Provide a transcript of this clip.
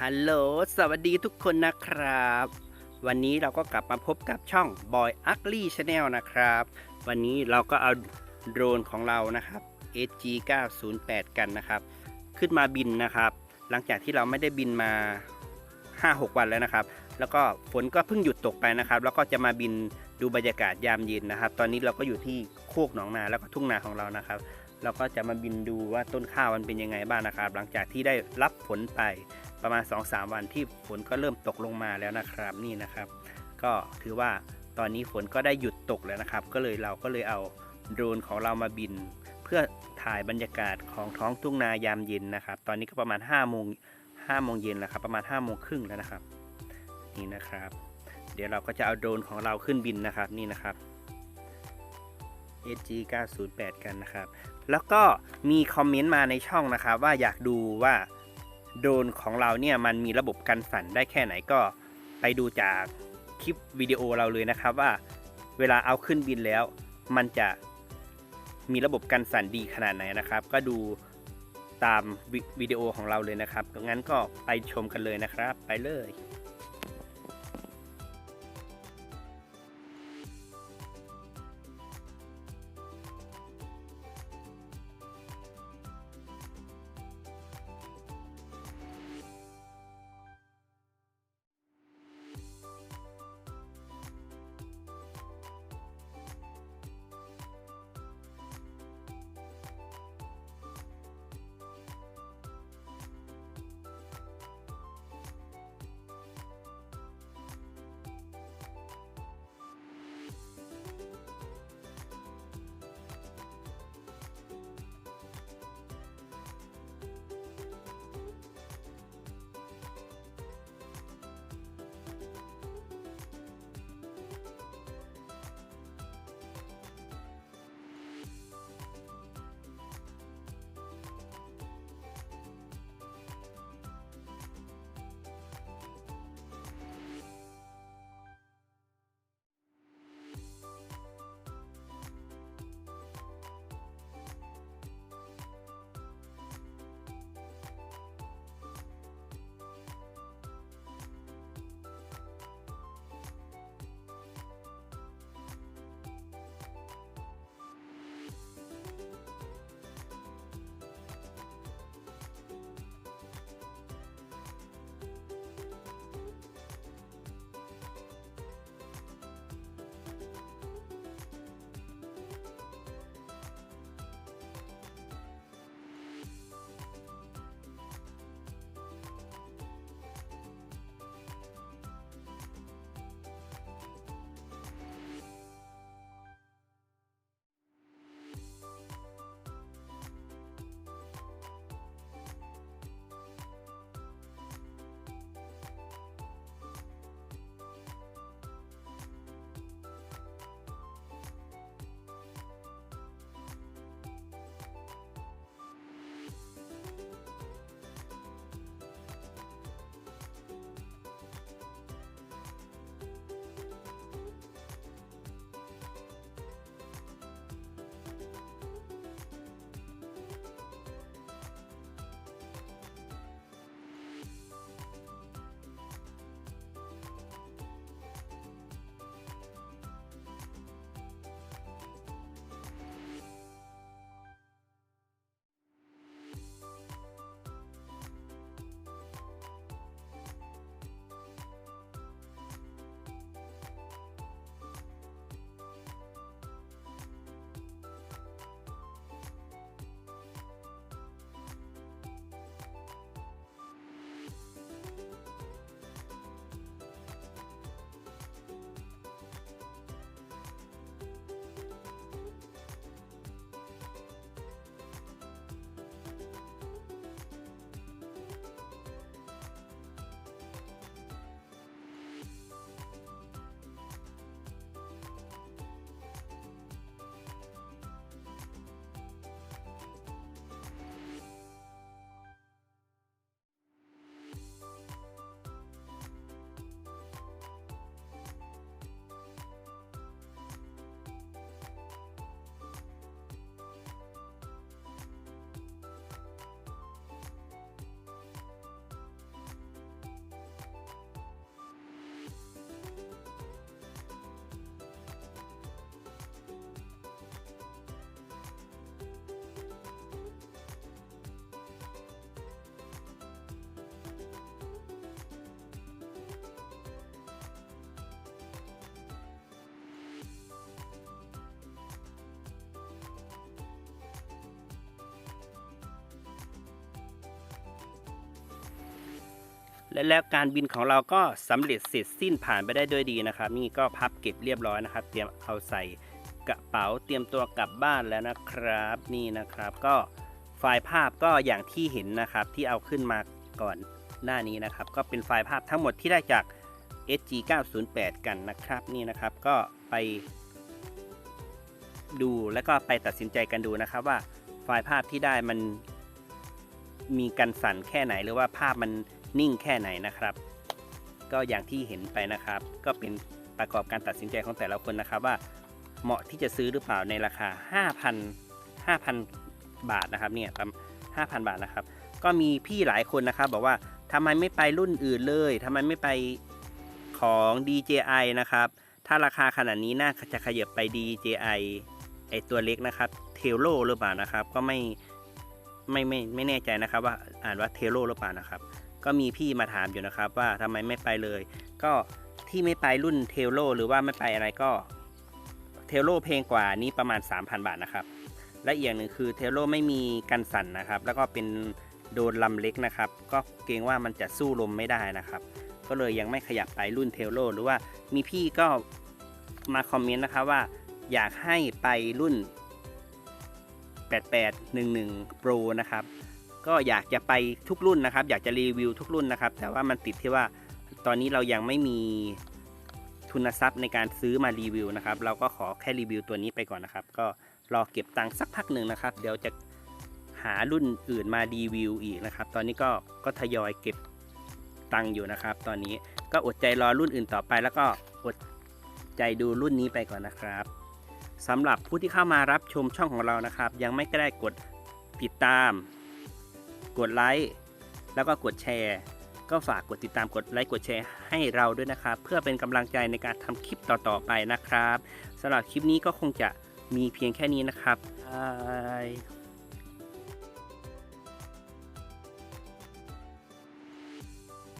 ฮัลโหล สวัสดีทุกคนนะครับ วันนี้เราก็กลับมาพบกับช่อง Boy Ugly Channel นะครับ วันนี้เราก็เอาโดรนของเรานะครับ SG 908กันนะครับ ขึ้นมาบินนะครับ หลังจากที่เราไม่ได้บินมา 5-6 วันแล้วนะครับ แล้วก็ฝนก็เพิ่งหยุดตกไปนะครับ แล้วก็จะมาบินดูบรรยากาศยามเย็นนะครับ ตอนนี้เราก็อยู่ที่โคกหนองนาแล้วก็ทุ่งนาของเรานะครับ เราก็จะมาบินดูว่าต้นข้าวมันเป็นยังไงบ้างนะครับ หลังจากที่ได้รับฝนไป ประมาณ 2-3 วันที่ฝนก็เริ่มตกลงมาแล้วนะครับนี่นะครับ ก็ถือว่าตอนนี้ฝนก็ได้หยุดตกแล้วนะครับ ก็เลยเราก็เลยเอาโดรนของเรามาบิน เพื่อถ่ายบรรยากาศของท้องทุ่งนายามเย็นนะครับ ตอนนี้ก็ประมาณ5โมง5โมงเย็นแล้วครับ ประมาณ5โมงครึ่งแล้วนะครับ นี่นะครับ เดี๋ยวเราก็จะเอาโดรนของเราขึ้นบินนะครับนี่นะครับ SG 908กันนะครับ แล้วก็มีคอมเมนต์มาในช่องนะครับ ว่าอยากดูว่า โดนของเราเนี่ยมันมีระบบกันสั่นได้แค่ไหนก็ไปดูจากคลิปวิดีโอเราเลยนะครับว่าเวลาเอาขึ้นบินแล้ว มันจะมีระบบกันสั่นดีขนาดไหนนะครับ ก็ดูตามวิวิดีโอของเราเลยนะครับงั้นก็ไปชมกันเลยนะครับ ไปเลย และแล้วการบินของเราก็สำเร็จเสร็จสิ้นผ่านไปได้ด้วยดีนะครับ นี่ก็พับเก็บเรียบร้อยนะครับ เตรียมเอาใส่กระเป๋าเตรียมตัวกลับบ้านแล้วนะครับ นี่นะครับก็ไฟล์ภาพก็อย่างที่เห็นนะครับที่เอาขึ้นมาก่อนหน้านี้นะครับ ก็เป็นไฟล์ภาพทั้งหมดที่ได้จาก SG 908กันนะครับนี่นะครับก็ไป ดูแล้วก็ไปตัดสินใจกันดูนะครับว่าไฟล์ภาพที่ได้มันมีกันสั่นแค่ไหนหรือว่าภาพมัน นิ่งแค่ไหนนะครับ ก็อย่างที่เห็นไปนะครับ ก็เป็นประกอบการตัดสินใจของแต่ละคนนะครับว่าเหมาะที่จะซื้อหรือเปล่าในราคา 5,000 5,000 บาทนะครับเนี่ยประมาณ5,000 บาทนะครับ ก็มีพี่หลายคนนะครับ บอกว่าทำไมไม่ไปรุ่นอื่นเลยทำไมไม่ไปของ DJI นะครับ ถ้าราคาขนาดนี้น่าจะขยับไป DJI ไอตัวเล็กนะครับเทโลหรือเปล่านะครับ ก็ไม่ไม่ไม่ไม่แน่ใจนะครับ ว่าอ่านว่าเทโลหรือเปล่านะครับ ก็มีพี่มาถามอยู่นะครับว่าทำไมไม่ไปเลย ก็ที่ไม่ไปรุ่นเทโลหรือว่าไม่ไปอะไรก็เทโลเพลงกว่านี้ประมาณ 3,000 บาทนะครับ และอีกอย่างหนึ่งคือเทโลไม่มีกันสั่นนะครับ แล้วก็เป็นโดนลำเล็กนะครับ ก็เกรงว่ามันจะสู้ลมไม่ได้นะครับ ก็เลยยังไม่ขยับไปรุ่นเทโลหรือว่ามีพี่ก็มาคอมเมนต์นะครับว่าอยากให้ไปรุ่น 8811 Pro นะครับ ก็อยากจะไปทุกรุ่นนะครับ อยากจะรีวิวทุกรุ่นนะครับ แต่ว่ามันติดที่ว่าตอนนี้เรายังไม่มีทุนทรัพย์ในการซื้อมารีวิวนะครับ เราก็ขอแค่รีวิวตัวนี้ไปก่อนนะครับ ก็รอเก็บตังค์สักพักหนึ่งนะครับ เดี๋ยวจะหารุ่นอื่นมารีวิวอีกนะครับ ตอนนี้ก็ก็ทยอยเก็บตังค์อยู่นะครับ ตอนนี้ก็อดใจรอรุ่นอื่นต่อไป แล้วก็อดใจดูรุ่นนี้ไปก่อนนะครับสำหรับผู้ที่เข้ามารับชมช่องของเรานะครับ ยังไม่ได้กดติดตาม กดไลค์แล้วก็กดแชร์ ก็ฝากกดติดตามกดไลค์กดแชร์ให้เราด้วยนะครับ เพื่อเป็นกำลังใจในการทำคลิปต่อๆไปนะครับสำหรับคลิปนี้ก็คงจะมีเพียงแค่นี้นะครับบาย